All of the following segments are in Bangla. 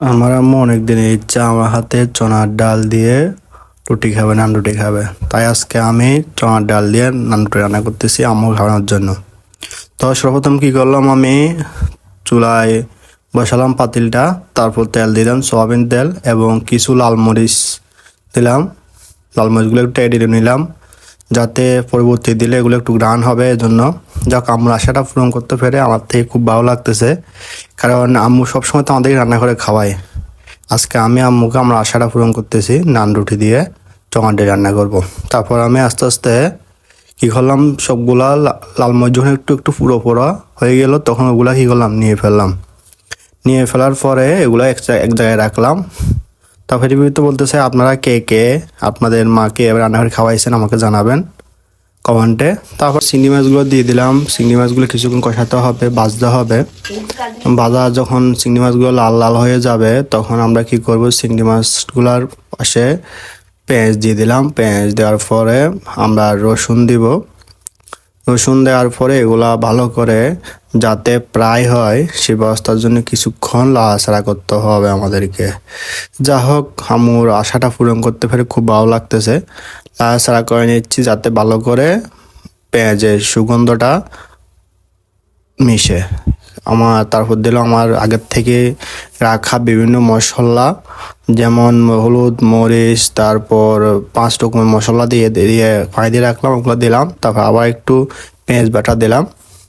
আমার আম্মু অনেকদিন ইচ্ছা আমার হাতে, চনার ডাল দিয়ে রুটি খাবে, নান রুটি খাবে। তাই আজকে আমি চনার ডাল দিয়ে নান রুটি রান্না করতেছি আম্মু খাওয়ানোর জন্য। তো সর্বপ্রথম কী করলাম আমি? চুলায় বসালাম পাতিলটা, তারপর তেল দিলাম, সয়াবিন তেল এবং কিছু লাল মরিচ দিলাম। লাল মরিচগুলো একটু এডিয়ে নিলাম। যাতে পরবর্তী দিলে এগুলো একটু গ্রান হবে, এজন্য। যাক আম্মুর আশাটা পূরণ করতে পেরে আমার থেকে খুব ভালো লাগতেছে। কারণ আম্মু সবসময় তো আমাদেরকে রান্না করে খাওয়ায়। আজকে আমি আম্মুকে আমার আশাটা পূরণ করতেছি, নান রুটি দিয়ে টমাটো রান্না করব। তারপর আমি আস্তে আস্তে কী করলাম, সবগুলা লা- লাল মরিচ যখন একটু একটু পুরো পুরো হয়ে গেল, তখন ওগুলা কী করলাম, নিয়ে ফেললাম। নিয়ে ফেলার পরে এগুলো এক জায়গায় রাখলাম। তারপরে বিপরীতে বলতেছে, আপনারা কে কে? আপনাদের মাকে এবার রান্না করে খাওয়াইছেন? আমাকে জানাবেন কমেন্টে। তারপর চিংড়ি মাছগুলো দিয়ে দিলাম। চিংড়ি মাছগুলো কিছুক্ষণ কষাতে হবে বাজতে হবে। ভাজা যখন চিংড়ি মাছগুলো লাল লাল হয়ে যাবে, তখন আমরা কি করব? চিংড়ি মাছগুলোর পাশে পেঁয়াজ দিয়ে দিলাম। পেঁয়াজ দেওয়ার পরে আমরা রসুন দিব। রসুন দেওয়ার পরে এগুলা ভালো করে যাতে প্রায় হয়, সে ব্যবস্থার জন্য কিছুক্ষণ লাড়াচাড়া করতে হবে আমাদেরকে। যা হোক আমুর আশাটা পূরণ করতে পেরে খুব ভালো লাগতেছে। লাড়াচাড়া করে নিচ্ছি যাতে ভালো করে পেঁয়াজের সুগন্ধটা মিশে। আমার, তারপর দিলাম আমার আগের থেকে রাখা বিভিন্ন মশলা, যেমন হলুদ, মরিচ, তারপর পাঁচ রকমের মশলা দিয়ে দিয়ে দিয়ে রাখলাম, ওগুলো দিলাম, তারপর আবার একটু পেঁয়াজ বাটা দিলাম।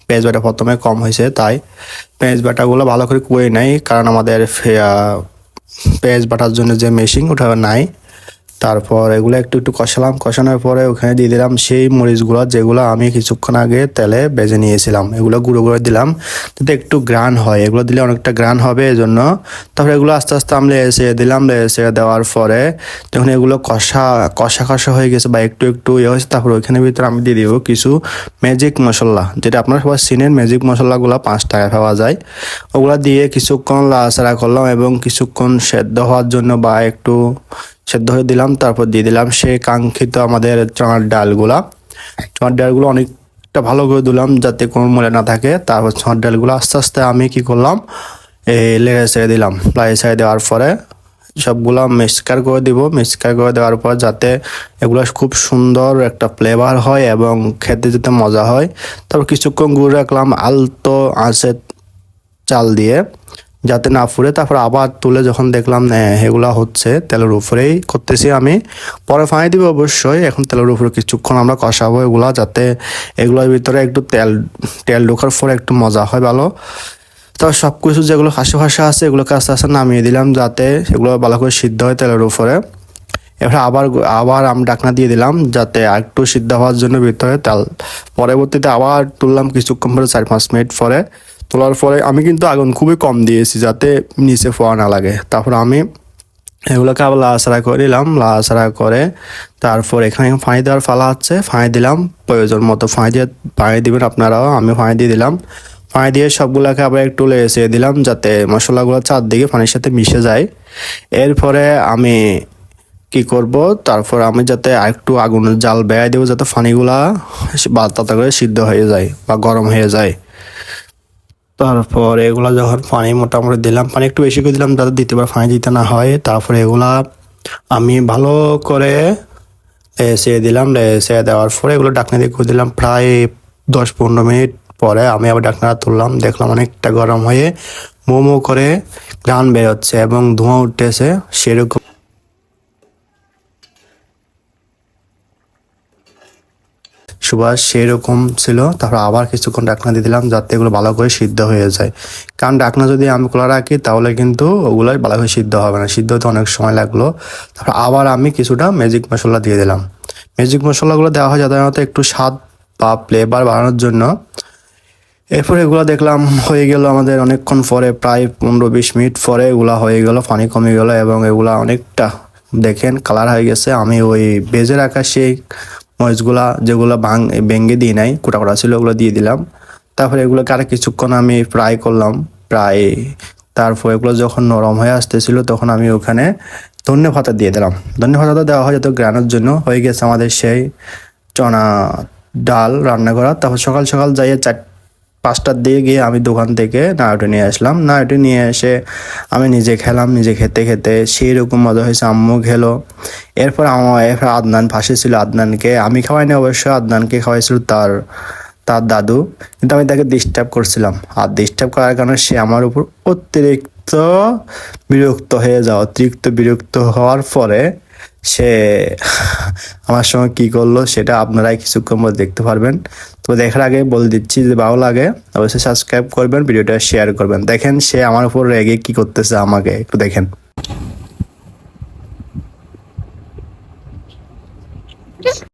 পেঁয়াজ বাটা প্রথমে কম হয়েছে, তাই পেঁয়াজ বাটাগুলো ভালো করে কুয়ে নেই, কারণ আমাদের পেঁয়াজ বাটার জন্য যে মেশিন ওটা নাই। তারপর এগুলো একটু একটু কষালাম। কষানোর পরে ওখানে দিয়ে দিলাম সেই মরিচগুলো যেগুলো আমি কিছুক্ষণ আগে তেলে বেজে নিয়েছিলাম। এগুলো গুঁড়ো করে দিলাম যাতে একটু গ্রান হয়। এগুলো দিলে অনেকটা গ্রান হবে এজন্য। তারপরে এগুলো আস্তে আস্তে আমি এসে দিলাম। এসে দেওয়ার পরে যখন এগুলো কষা কষা কষা হয়ে গেছে বা একটু একটু ইয়ে হয়েছে, তারপর ওইখানে ভিতরে আমি দিয়ে দিব কিছু ম্যাজিক মশলা, যেটা আপনারা সবাই চিনেন। ম্যাজিক মশলাগুলো পাঁচ টাকায় পাওয়া যায়। ওগুলো দিয়ে কিছুক্ষণ লাড়াচাড়া করলাম এবং কিছুক্ষণ সেদ্ধ হওয়ার জন্য বা একটু সেদ্ধ হয়ে দিলাম, তারপর দিয়ে দিলাম সে কাঙ্ক্ষিত আমাদের চনার ডালগুলা। চনার ডালগুলো অনেকটা ভালো করে দিলাম যাতে কোনো মলে না থাকে। তারপর চনার ডালগুলো আস্তে আস্তে আমি কি করলাম, এই লেড়ে ছেড়ে দিলাম। প্লাই ছেড়ে দেওয়ার পরে সবগুলো মিক্সকার করে দিব। মিক্সকার করে দেওয়ার পর যাতে এগুলো খুব সুন্দর একটা ফ্লেভার হয় এবং খেতে যেতে মজা হয়। তারপর কিছুক্ষণ গুঁড়ো রাখলাম, আলতো আঁচে চাল দিয়ে। যাতে না ফুরে। তারপর আবার তুলে যখন দেখলাম এগুলা হচ্ছে তেলের উপরেই করতেছি আমি। পরে ফাঁই দিব অবশ্যই, এখন তেলের উপরে কিছুক্ষণ আমরা কষাবো এগুলা যাতে এগুলোর ভিতরে একটু তেল তেল ঢোকার পরে একটু মজা হয় ভালো। তো সব কিছু যেগুলো হাসি ভাষা আছে, এগুলোকে আস্তে আস্তে নামিয়ে দিলাম যাতে এগুলো ভালো করে সিদ্ধ হয় তেলের উপরে। এবার আবার আবার আমি ডাকনা দিয়ে দিলাম যাতে একটু সিদ্ধ হওয়ার জন্য ভিতরে তেল। পরবর্তীতে আবার তুললাম কিছুক্ষণ পরে, চার পাঁচ মিনিট পরে। তোলার পরে আমি কিন্তু আগুন খুবই কম দিয়েছি যাতে নিচে ফোয়া না লাগে। তারপর আমি এগুলোকে আবার লাড়াচাড়া করে দিলাম লাড়াচাড়া করে তারপর এখানে ফাঁই দেওয়ার ফালা হচ্ছে ফাঁই দিলাম, প্রয়োজন মতো ফাঁই দিয়ে ফাঁই দিবেন আপনারাও, আমি ফাঁই দিয়ে দিলাম। ফাঁই দিয়ে সবগুলোকে আবার একটু লেসে দিলাম যাতে মশলাগুলো চারদিকে পানির সাথে মিশে যায়। এরপরে আমি কি করব, তারপর আমি যাতে আরেকটু আগুনের জাল বেড়াই দেবো যাতে পানিগুলা তাতে করে সিদ্ধ হয়ে যায় বা গরম হয়ে যায়। তারপর এগুলা যখন পানি মোটামুটি দিলাম, পানি একটু বেশি করে দিলাম যাতে পারে, পানি দিতে না হয়, তারপরে এগুলা আমি ভালো করে এসে দিলাম এসে দেওয়ার পরে এগুলো ডাকনা দিয়ে করে দিলাম। প্রায় দশ পনেরো মিনিট পরে আমি আবার ডাকনাটা তুললাম, দেখলাম অনেকটা গরম হয়ে মোমো করে গান বেরোচ্ছে এবং ধোঁয়া উঠতেছে, সেরকম সুবাস সেরকম ছিল। তারপর আবার কিছুক্ষণ ডাকনা দিয়ে দিলাম যাতে এগুলো ভালো করে সিদ্ধ হয়ে যায়। কারণ ডাকনা যদি আমি খোলা রাখি তাহলে কিন্তু ওগুলো ভালো করে সিদ্ধ হবে না। সিদ্ধ হতে অনেক সময় লাগল। তারপর আবার আমি কিছুটা ম্যাজিক মশলা দিয়ে দিলাম। ম্যাজিক মশলাগুলো দেওয়া হয় সাধারণত একটু স্বাদ বা ফ্লেভার বাড়ানোর জন্য। এরপর এগুলো দেখলাম হয়ে গেল আমাদের অনেকক্ষণ পরে, প্রায় পনেরো বিশ মিনিট পরে এগুলো হয়ে গেল পানি কমে গেল এবং এগুলো অনেকটা দেখেন কালার হয়ে গেছে। আমি ওই বেজে রাখা সেই মরিচগুলা যেগুলো ভাঙ, ভেঙে দিয়ে নাই, কোটা কোটা ছিল, ওগুলো দিয়ে দিলাম। তারপরে এগুলোকে আর কিছুক্ষণ আমি ফ্রাই করলাম, প্রায় তারপর এগুলো যখন নরম হয়ে আসতেছিল, তখন আমি ওখানে ধনে ভাতা দিয়ে দিলাম। ধনে পাতাটা দেওয়া হয় যত গ্রানোর জন্য, হয়ে গেছে আমাদের সেই চনা ডাল রান্না করা। তারপর সকাল সকাল যাইয়ে চার পাঁচটার দিকে গিয়ে আমি দোকান থেকে নাড়ুটি নিয়ে আসলাম। নাড়ুটি নিয়ে এসে আমি নিজে খেলাম, নিজে খেতে খেতে সেই রকম মজা হয়েছে, আম্মু খেলো। এরপর আমার এরপর আদনান পাশে ছিল, আদনানকে, আমি খাওয়াইনি অবশ্য, আদনানকে খাওয়াইছিল তার তার দাদু। কিন্তু আমি তাকে ডিস্টার্ব করছিলাম। আর ডিস্টার্ব করার কারণে সে আমার উপর অতিরিক্ত বিরক্ত হয়ে যাও অতিরিক্ত বিরক্ত হওয়ার পরে সে আমার সঙ্গে কি করল সেটা আপনারাই কিছুক্ষণ পর দেখতে পারবেন। তো দেখার আগে বলে দিচ্ছি যে ভালো লাগে, অবশ্যই সাবস্ক্রাইব করবেন, ভিডিওটা শেয়ার করবেন। দেখেন সে আমার উপর রেগে কি করতেছে আমাকে, একটু দেখেন।